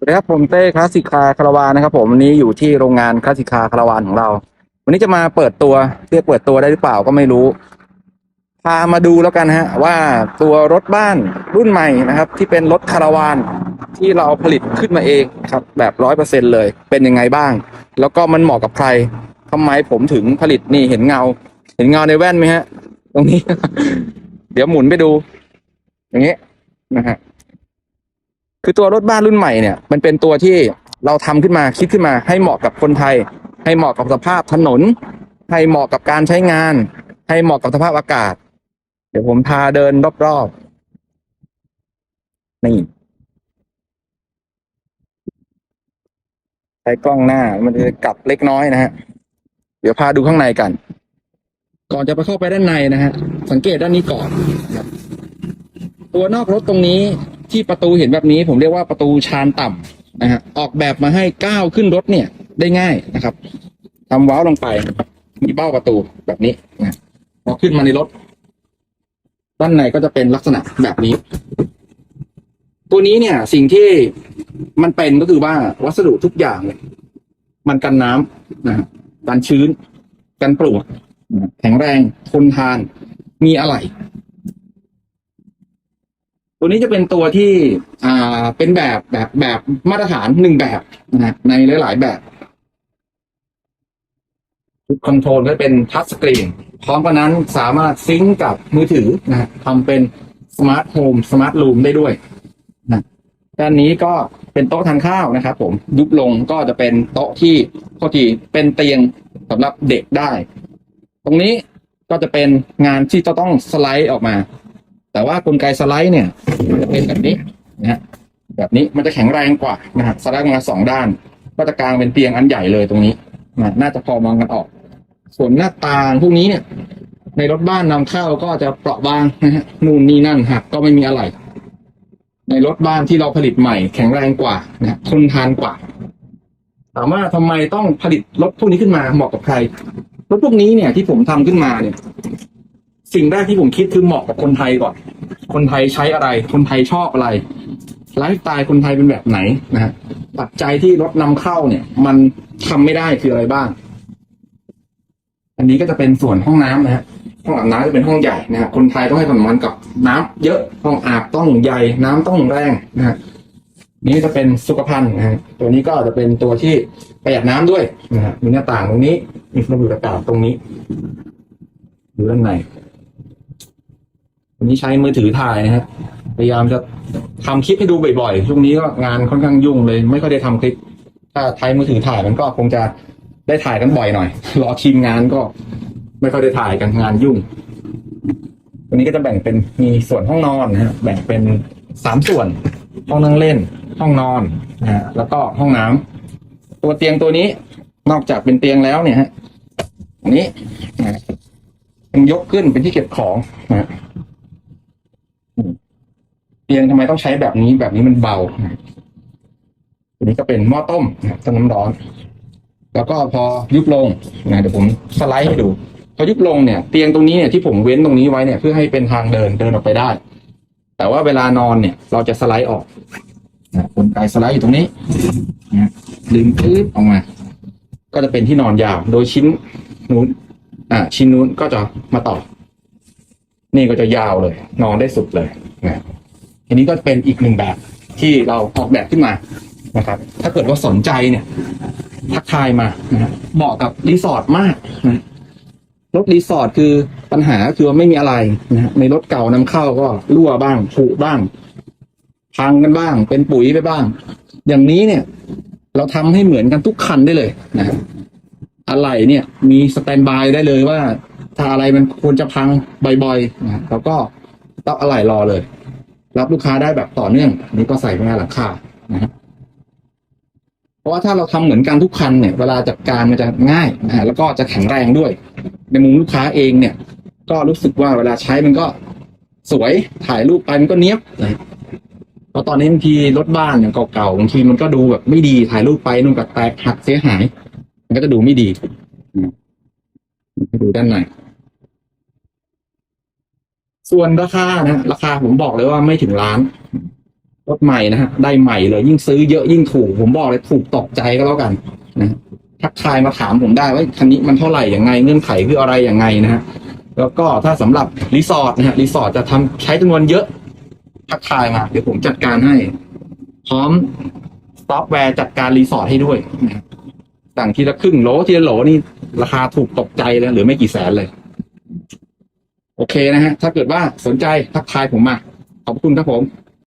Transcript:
สวัสดีครับผมเต้คลาสสิกคาคาราวานนะครับ ผมวันนี้อยู่ที่โรงงานคลาสสิกคาคาราวานของเรา วันนี้จะมาเปิดตัวเรียกเปิดตัวได้หรือเปล่าก็ไม่รู้ พามาดูแล้วกันฮะ ว่าตัวรถบ้านรุ่นใหม่นะครับ ที่เป็นรถคาราวานที่เราผลิตขึ้นมาเองครับ แบบร้อยเปอร์เซ็นเลยเป็นยังไงบ้าง แล้วก็มันเหมาะกับใครทำไมผมถึงผลิตนี่เห็นเงา เห็นเงาในแว่นไหมฮะ ตรงนี้ เดี๋ยวหมุนไปดู อย่างนี้นะฮะ คือตัวรถบ้านรุ่นใหม่เนี่ยมันเป็นตัวที่เราทำขึ้นมาคิดขึ้นมา ให้เหมาะกับคนไทย ให้เหมาะกับสภาพถนน ให้เหมาะกับการใช้งาน ให้เหมาะกับสภาพอากาศ เดี๋ยวผมพาเดินรอบๆนี่ใช้กล้องหน้ามันจะกลับเล็กน้อยนะฮะ เดี๋ยวพาดูข้างในกัน ก่อนจะไปเข้าไปด้านในนะฮะ สังเกตด้านนี้ก่อนตัวนอกรถตรงนี้ ที่ประตูเห็นแบบนี้ผมเรียกว่าประตูชานต่ำนะฮะออกแบบมาให้ก้าวขึ้นรถเนี่ยได้ง่ายนะครับทำว้าวลงไป มีเบ้าประตูแบบนี้นะพอขึ้นมาในรถ ด้านในก็จะเป็นลักษณะแบบนี้ ตัวนี้เนี่ย สิ่งที่มันเป็นก็คือว่าวัสดุทุกอย่างเนี่ยมันกันน้ำนะฮะกันชื้น กันปลวกนแข็งแรงทนทาน มีอะไร ตัวนี้จะเป็นตัวที่อ่าเป็นแบบแบบแบบมาตรฐานหนึ่งแบบนะฮะในหลาย ๆ แบบคอนโทรลก็เป็นทัชสกรีนพร้อมกันนั้นสามารถซิงก์กับมือถือนะฮะทำเป็นสมาร์ทโฮมสมาร์ทรูมได้ด้วยนะด้านนี้ก็เป็นโต๊ะทานข้าวนะครับผมยุบลงก็จะเป็นโต๊ะที่พอทีเป็นเตียงสำหรับเด็กได้ ตรงนี้ก็จะเป็นงานที่จะต้องสไลด์ออกมา แต่ว่ากลไกสไลด์เนี่ยจะเป็นแบบนี้นะฮะแบบนี้มันจะแข็งแรงกว่านะฮะสไลด์มาสองด้าน ก็จะกลางเป็นเตียงอันใหญ่เลยตรงนี้นะน่าจะพอมองกันออก ส่วนหน้าต่างพวกนี้เนี่ย ในรถบ้านนำเข้าก็จะเปราะบางนะฮะนู่นนี่นั่นหักก็ไม่มีอะไร ในรถบ้านที่เราผลิตใหม่ แข็งแรงกว่านะฮะทนทานกว่าถามว่าทำไมต้องผลิตรถพวกนี้ขึ้นมาเหมาะกับใครรถพวกนี้เนี่ยที่ผมทำขึ้นมาเนี่ย สิ่งแรกที่ผมคิดคือเหมาะกับคนไทยก่อน คนไทยใช้อะไร คนไทยชอบอะไรไลฟ์สไตล์คนไทยเป็นแบบไหนนะฮะปัจจัยที่รถนำเข้าเนี่ย มันทำไม่ได้คืออะไรบ้าง อันนี้ก็จะเป็นส่วนห้องน้ำนะฮะห้องอาบน้ำจะเป็นห้องใหญ่นะฮะคนไทยต้องให้ความสำคัญกับน้ำเยอะห้องอาบต้องใหญ่น้ำต้องแรงนะฮะนี่จะเป็นสุขภัณฑ์นะฮะตัวนี้ก็จะเป็นตัวที่ประหยัดน้ำด้วยนะฮะมีหน้าต่างตรงนี้มีระบบอากาศตรงนี้อยู่ด้านใน วันนี้ใช้มือถือถ่ายนะครับ พยายามจะทำคลิปให้ดูบ่อยๆ ช่วงนี้ก็งานค่อนข้างยุ่งเลย ไม่ค่อยได้ทำคลิป ถ้าใช้มือถือถ่ายมันก็คงจะได้ถ่ายกันบ่อยหน่อย รอทีมงานก็ไม่ค่อยได้ถ่ายกันงานยุ่ง วันนี้ก็จะแบ่งเป็นมีส่วนห้องนอนนะฮะแบ่งเป็นสามส่วน ห้องนั่งเล่น ห้องนอนนะฮะแล้วก็ห้องน้ำตัวเตียงตัวนี้นอกจากเป็นเตียงแล้วเนี่ยฮะอันนี้นะยังยกขึ้นเป็นที่เก็บของนะฮะ เตียงทำไมต้องใช้แบบนี้แบบนี้มันเบาตัวนี้ก็เป็นหม้อต้มนะต้มน้ำร้อน แล้วก็พอยุบลงนะเดี๋ยวผมสไลด์ให้ดู พอยุบลงเนี่ย เตียงตรงนี้เนี่ยที่ผมเว้นตรงนี้ไว้เนี่ยเพื่อให้เป็นทางเดินเดินออกไปได้ แต่ว่าเวลานอนเนี่ย เราจะสไลด์ออกนะกลไกสไลด์อยู่ตรงนี้นะดึงพื้นออกมา ก็จะเป็นที่นอนยาว โดยชิ้นนู้นอ่าชิ้นนู้นก็จะมาต่อ นี่ก็จะยาวเลย นอนได้สุดเลยนะ ทีนี้ก็เป็นอีกหนึ่งแบบที่เราออกแบบขึ้นมานะครับ ถ้าเกิดว่าสนใจเนี่ย ทักทายมานะเหมาะกับรีสอร์ทมากนะรถรีสอร์ทคือปัญหาคือว่าไม่มีอะไรนะฮะในรถเก่านำเข้าก็รั่วบ้างผุบ้าง พังกันบ้าง เป็นปุ๋ยไปบ้าง อย่างนี้เนี่ย เราทำให้เหมือนกันทุกคันได้เลยนะฮะอะไรเนี่ยมีสแตนบายได้เลยว่า ถ้าอะไรมันควรจะพังบ่อยๆนะเราก็ต้องอะไรรอเลย รับลูกค้าได้แบบต่อเนื่องอันนี้ก็ใส่ไว้ในหลังคานะฮะเพราะว่าถ้าเราทำเหมือนกันทุกคันเนี่ย เวลาจัดการมันจะง่ายนะฮะแล้วก็จะแข็งแรงด้วย ในมุมลูกค้าเองเนี่ย ก็รู้สึกว่าเวลาใช้มันก็สวยถ่ายรูปไปมันก็เนี้ยบเพราะตอนนี้บางทีรถบ้านอย่างเก่าๆบางทีมันก็ดูแบบไม่ดีถ่ายรูปไปนู่นก็แตกหักเสียหาย มันก็จะดูไม่ดีดูด้านใน ส่วนราคานะราคาผมบอกเลยว่าไม่ถึงล้านรถใหม่นะฮะได้ใหม่เลยยิ่งซื้อเยอะยิ่งถูก ผมบอกเลยถูกตกใจก็แล้วกันนะทักทายมาถามผมได้ว่าคันนี้มันเท่าไหร่อยังไงเงื่อนไขคืออะไรอยังไงนะฮะแล้วก็ถ้าสำหรับรีสอร์ทนะฮะรีสอร์ทจะทำใช้จำนวนเยอะ ทักทายมาเดี๋ยวผมจัดการให้ พร้อมซอฟต์แวร์จัดการรีสอร์ทให้ด้วยนะสั่งทีละครึ่งโหลทีละโหลนี่ราคาถูกตกใจเลยหรือไม่กี่แสนเลย โอเคนะฮะ ถ้าเกิดว่าสนใจทักทายผมมา ขอบคุณครับผม